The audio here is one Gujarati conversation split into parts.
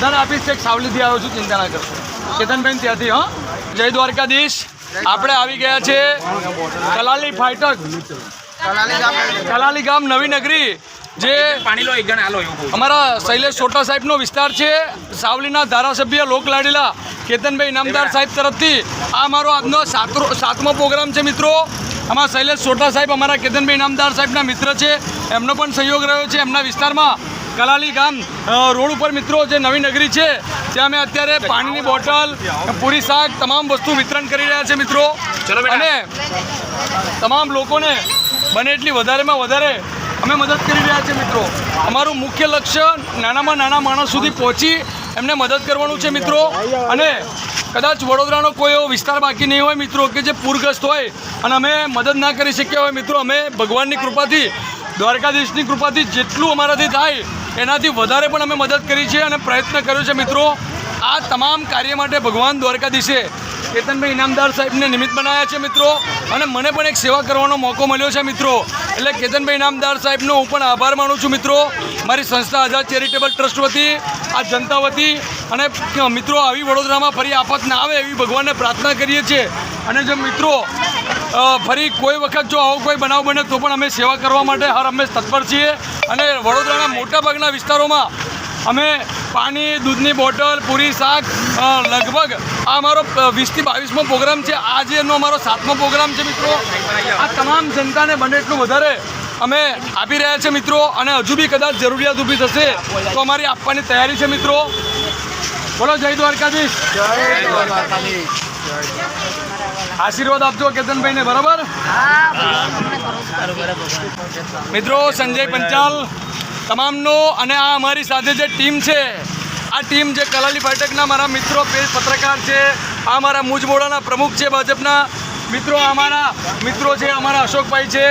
ધન આપીશ એક સાવલીથી આવ્યો છું ચિંતા ના કરશો. કેતનબેન ત્યાંથી હા. જય દ્વારકાધીશ. આપણે આવી ગયા છે કલાલી ફાટક કલાલી ગામ નવી નગરી જે પાણી લો એક જણ આલો અમારા શૈલેષ સોટા સાહેબનો વિસ્તાર છે. સાવલીના ધારાસભ્ય લોકલાડીલા કેતનભાઈ ઇનામદાર સાહેબ તરફથી આ મારો આજનો સાતરો સાતમો પ્રોગ્રામ છે મિત્રો. અમારા શૈલેષ સોટા સાહેબ અમારા કેતનભાઈ ઇનામદાર સાહેબના મિત્ર છે. એમનો પણ સહયોગ રહ્યો છે. એમના વિસ્તારમાં કલાલી ગામ રોડ ઉપર મિત્રો જે નવી નગરી છે ત્યાં અમે અત્યારે પાણીની બોટલ પૂરી શાક તમામ વસ્તુ વિતરણ કરી રહ્યા છે મિત્રો. અને તમામ લોકોને બને એટલી વધારેમાં વધારે અમે મદદ કરી રહ્યા છીએ મિત્રો. અમારું મુખ્ય લક્ષ્ય નાનામાં નાના માણસ સુધી પહોંચી એમને મદદ કરવાનું છે મિત્રો. અને કદાચ વડોદરાનો કોઈ એવો વિસ્તાર બાકી નહીં હોય મિત્રો કે જે પૂરગ્રસ્ત હોય અને અમે મદદ ના કરી શક્યા હોય મિત્રો. અમે ભગવાનની કૃપાથી દ્વારકાધીશની કૃપાથી જેટલું અમારાથી થાય એનાથી વધારે પણ અમે મદદ કરી છે અને પ્રયત્ન કર્યો છે મિત્રો. આ તમામ કાર્ય માટે ભગવાન દ્વારકાધીશે કેતનભાઈ ઇનામદાર સાહેબને નિમિત્ત બનાવ્યા છે મિત્રો. અને મને પણ એક સેવા કરવાનો મોકો મળ્યો છે મિત્રો. એટલે કેતનભાઈ ઇનામદાર સાહેબનો હું પણ આભાર માનું છું મિત્રો. મારી સંસ્થા આઝાદ ચેરિટેબલ ટ્રસ્ટ વતી, આ જનતા વતી. અને મિત્રો, આવી વડોદરામાં ફરી આફત ના આવે એવી ભગવાનને પ્રાર્થના કરીએ છીએ. અને જો મિત્રો ફરી કોઈ વખત જો આવો કોઈ બનાવ બને તો પણ અમે સેવા કરવા માટે હર હંમેશ તત્પર છીએ. અને વડોદરાના મોટાભાગના વિસ્તારોમાં અમે પાણી દૂધની બોટલ પૂરી શાક લગભગ આ અમારો વીસથી બાવીસમો પ્રોગ્રામ છે. આજેનો અમારો સાતમો પ્રોગ્રામ છે મિત્રો આ તમામ જનતાને બને એટલું વધારે અમે આપી રહ્યા છે મિત્રો અને હજુ બી કદાચ જરૂરિયાત ઊભી થશે તો અમારી આપવાની તૈયારી છે મિત્રો. બોલો જય દ્વારકાધીશ. આશીર્વાદ આપજો કેતનભાઈને બરાબર? મિત્રો સંજય પંચાલ તમામનો અને આ અમારી સાથે જે ટીમ છે આ ટીમ જે કલાલી ફાટકના મારા મિત્રો પેજ પત્રકાર છે આ મારા મુજમોડાના પ્રમુખ છે ભાજપના. મિત્રો અમારા મિત્રો છે અમારા અશોકભાઈ છે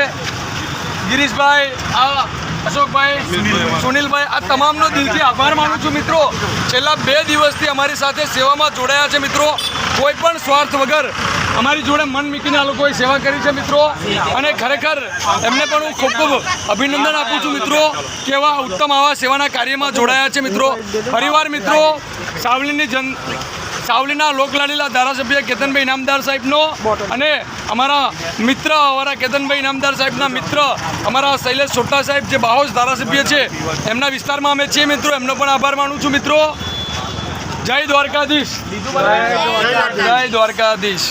ગિરીશભાઈ આ અશોકભાઈ સુનિલભાઈ આ તમામનો દિલથી આભાર માનું છું મિત્રો. છેલ્લા બે દિવસથી અમારી સાથે સેવામાં જોડાયા છે મિત્રો. કોઈ પણ સ્વાર્થ વગર અમારી જોડે મન મૂકીને આ લોકોએ સેવા કરી છે મિત્રો. અને ખરેખર એમને પણ હું ખૂબ ખૂબ અભિનંદન આપું છું મિત્રો કે એવા ઉત્તમ આવા સેવાના કાર્યમાં જોડાયા છે મિત્રો. ફરીવાર મિત્રો સાવલીની જન સાવલીના લોકલાડીલા ધારાસભ્ય કેતનભાઈ ઇનામદાર સાહેબનો અને અમારા મિત્ર અમારા કેતનભાઈ ઇનામદાર સાહેબના મિત્ર અમારા શૈલેષ સોટા સાહેબ જે બાહોશ ધારાસભ્ય છે એમના વિસ્તારમાં અમે છીએ મિત્રો. એમનો પણ આભાર માનું છું મિત્રો. જય દ્વારકાધીશ. જય દ્વારકાધીશ.